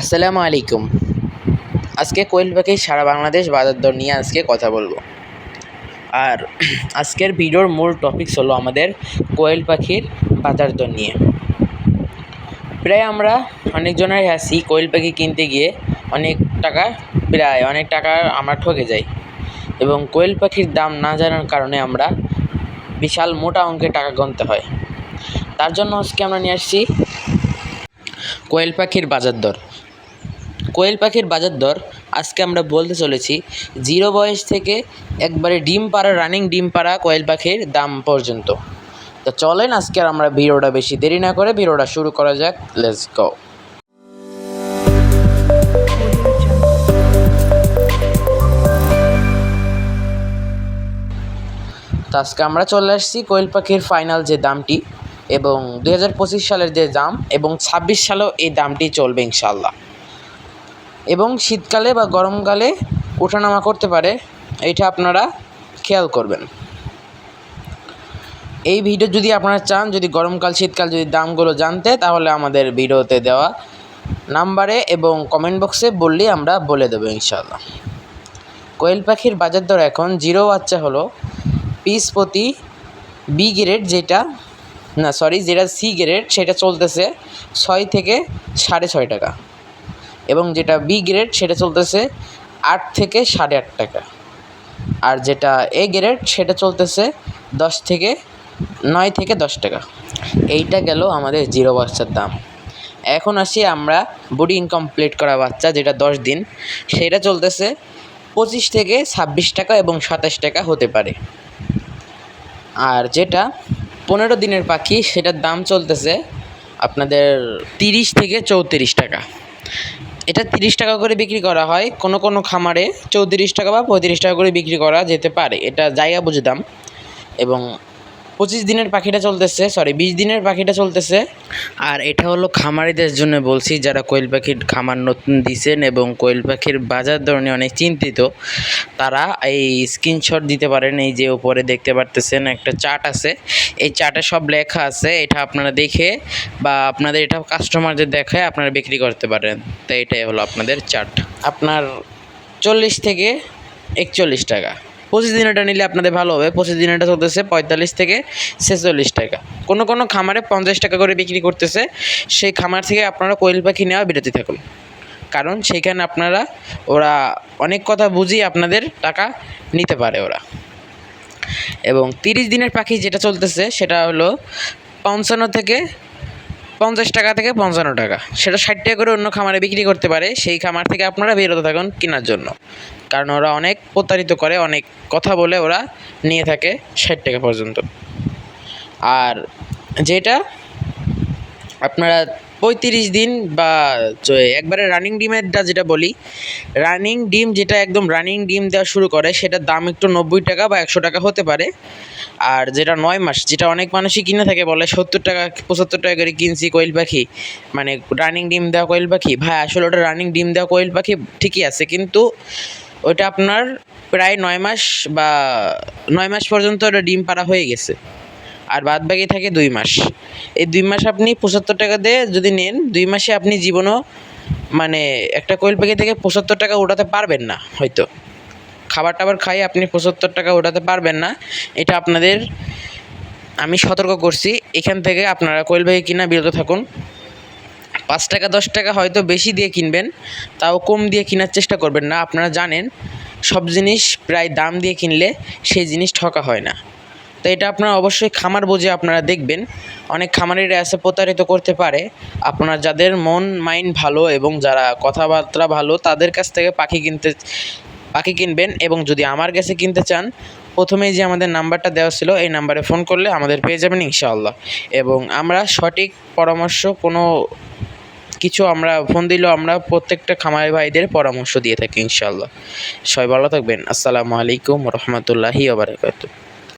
আসসালামু আলাইকুম। আজকে কোয়েল পাখির সারা বাংলাদেশ বাজার দর নিয়ে আজকে কথা বলব। আর আজকের ভিডিওর মূল টপিকস হলো আমাদের কোয়েল পাখির বাজার দর নিয়ে। প্রায় আমরা অনেকজনের আছি কোয়েল পাখি কিনতে গিয়ে অনেক টাকা, প্রায় অনেক টাকা আমরা ঠকে যাই। এবং কোয়েল পাখির দাম না জানার কারণে আমরা বিশাল মোটা অঙ্কের টাকা গুনতে হয়। তার জন্য আজকে আমরা নিয়ে আসছি কোয়েল পাখির বাজার দর। কোয়েল পাখির বাজার দর আজকে আমরা বলতে চলেছি জিরো বয়স থেকে একবারে ডিম পাড়া রানিং ডিম পাড়া কোয়েল পাখির দাম পর্যন্ত। তো চলেন আজকে আমরা ভিডিওটা বেশি দেরি না করে ভিডিওটা শুরু করা যাক। লেটস গো তো আজকে আমরা চলে আসছি কোয়েল পাখির ফাইনাল যে দামটি এবং দুই হাজার পঁচিশ সালের যে দাম এবং ছাব্বিশ সালেও এই দামটি চলবে ইনশাল্লাহ এবং শীতকালে বা গরমকালে ওঠানামা করতে পারে, এটা আপনারা খেয়াল করবেন। এই ভিডিও যদি আপনারা চান, যদি গরমকাল, শীতকাল যদি দামগুলো জানতে, তাহলে আমাদের ভিডিওতে দেওয়া নাম্বারে এবং কমেন্ট বক্সে বললেই আমরা বলে দেবো ইনশাল্লাহ কোয়েল পাখির বাজার দর এখন জিরো বাচ্চা হলো পিস প্রতি বি গ্রেড যেটা না সরি যেটা সি গ্রেড সেটা চলতেছে ছয় থেকে সাড়ে ছয় টাকা। এবং যেটা বি গ্রেড সেটা চলতেছে আট থেকে সাড়ে আট টাকা। আর যেটা এ গ্রেড সেটা চলতেছে দশ থেকে নয় থেকে দশ টাকা। এইটা গেল আমাদের জিরো বাচ্চার দাম। এখন আসি আমরা বডি ইনকমপ্লিট করা বাচ্চা, যেটা দশ দিন। সেটা চলতেছে পঁচিশ থেকে ছাব্বিশ টাকা এবং সাতাশ টাকা হতে পারে। আর যেটা পনেরো দিনের পাখি, সেটার দাম চলতেছে আপনাদের তিরিশ থেকে চৌত্রিশ টাকা। এটা তিরিশ টাকা করে বিক্রি করা হয়, কোনো কোনো খামারে চৌত্রিশ টাকা বা পঁয়ত্রিশ টাকা করে বিক্রি করা যেতে পারে। এটা জায়গা বুঝে দাম এবং পঁচিশ দিনের পাখিটা চলতেছে সরি বিশ দিনের পাখিটা চলতেছে। আর এটা হলো খামারিদের জন্য বলছি, যারা কোয়েল পাখির খামার নতুন দিছেন এবং কোয়েল পাখির বাজার ধরনে অনেক চিন্তিত, তারা এই স্ক্রিনশট দিতে পারেন, এই যে উপরে দেখতে পারতেছেন একটা চার্ট আছে। এই চার্টে সব লেখা আছে, এটা আপনারা দেখে বা আপনাদের এটা কাস্টমারদের দেখে আপনারা বিক্রি করতে পারেন। তো এটাই হলো আপনাদের চার্ট। আপনার চল্লিশ থেকে একচল্লিশ টাকা। পঁচিশ দিনেরটা নিলে আপনাদের ভালো হবে। পঁচিশ দিনেরটা চলতেছে পঁয়তাল্লিশ থেকে ছেচল্লিশ টাকা। কোনো কোনো খামারে পঞ্চাশ টাকা করে বিক্রি করতেছে, সেই খামার থেকে আপনারা কোয়েল পাখি নেওয়া বিরতি থাকুন। কারণ সেইখানে আপনারা, ওরা অনেক কথা বুঝিয়ে আপনাদের টাকা নিতে পারে ওরা। এবং তিরিশ দিনের পাখি যেটা চলতেছে, সেটা হলো পঞ্চান্ন থেকে পঞ্চাশ টাকা থেকে পঞ্চান্ন টাকা। সেটা ষাট টাকা করে অন্য খামারে বিক্রি করতে পারে, সেই খামার থেকে আপনারা বিরত থাকুন কেনার জন্য। কারণ ওরা অনেক প্রতারিত করে, অনেক কথা বলে ওরা নিয়ে থাকে ষাট টাকা পর্যন্ত। আর যেটা আপনারা পঁয়ত্রিশ দিন বা একবারে রানিং ডিমেরটা যেটা বলি রানিং ডিম যেটা একদম রানিং ডিম দেওয়া শুরু করে, সেটার দাম একটু নব্বই টাকা বা একশো টাকা হতে পারে। আর যেটা নয় মাস, যেটা অনেক মানুষই কিনে থাকে, বলে সত্তর টাকা, পঁচাত্তর টাকা করে কিনছি কোয়েল পাখি মানে রানিং ডিম দেওয়া কোয়েল পাখি। ভাই, আসলে ওটা রানিং ডিম দেওয়া কোয়েল পাখি ঠিকই আছে, কিন্তু ওইটা আপনার প্রায় নয় মাস বা, নয় মাস পর্যন্ত ওটা ডিম পাড়া হয়ে গেছে। আর বাদ বাকি থাকে দুই মাস। এই দুই মাস আপনি পঁচাত্তর টাকা দিয়ে যদি নেন, দুই মাসে আপনি জীবনও মানে একটা কোয়েল পাখি থেকে পঁচাত্তর টাকা উঠাতে পারবেন না হয়তো। খাবার টাবার খাই আপনি পঁচাত্তর টাকা উঠাতে পারবেন না। এটা আপনাদের আমি সতর্ক করছি। এখান থেকে আপনারা কোয়েল পাখি কিনা বিরত থাকুন। পাঁচ টাকা, দশ টাকা হয়তো বেশি দিয়ে কিনবেন, তাও কম দিয়ে কেনার চেষ্টা করবেন না। আপনারা জানেন, সব জিনিস প্রায় দাম দিয়ে কিনলে সেই জিনিস ঠকা হয় না। তো এটা আপনারা অবশ্যই খামার বুঝে আপনারা দেখবেন। অনেক খামারিরা এসে প্রতারিত করতে পারে। আপনার যাদের মন মাইন্ড ভালো এবং যারা কথাবার্তা ভালো, তাদের কাছ থেকে পাখি কিনতে, পাখি কিনবেন এবং যদি আমার কাছে কিনতে চান, প্রথমেই যে আমাদের নাম্বারটা দেওয়া ছিল, এই নাম্বারে ফোন করলে আমাদের পেয়ে যাবেন ইনশাআল্লাহ। এবং আমরা সঠিক পরামর্শ, কোনো কিছু আমরা, ফোন দিলেও আমরা প্রত্যেকটা খামারি ভাইদের পরামর্শ দিয়ে থাকি ইনশাআল্লাহ। সবাই ভালো থাকবেন। আসসালামু আলাইকুম রহমতুল্লাহি ওবরাকাতুহ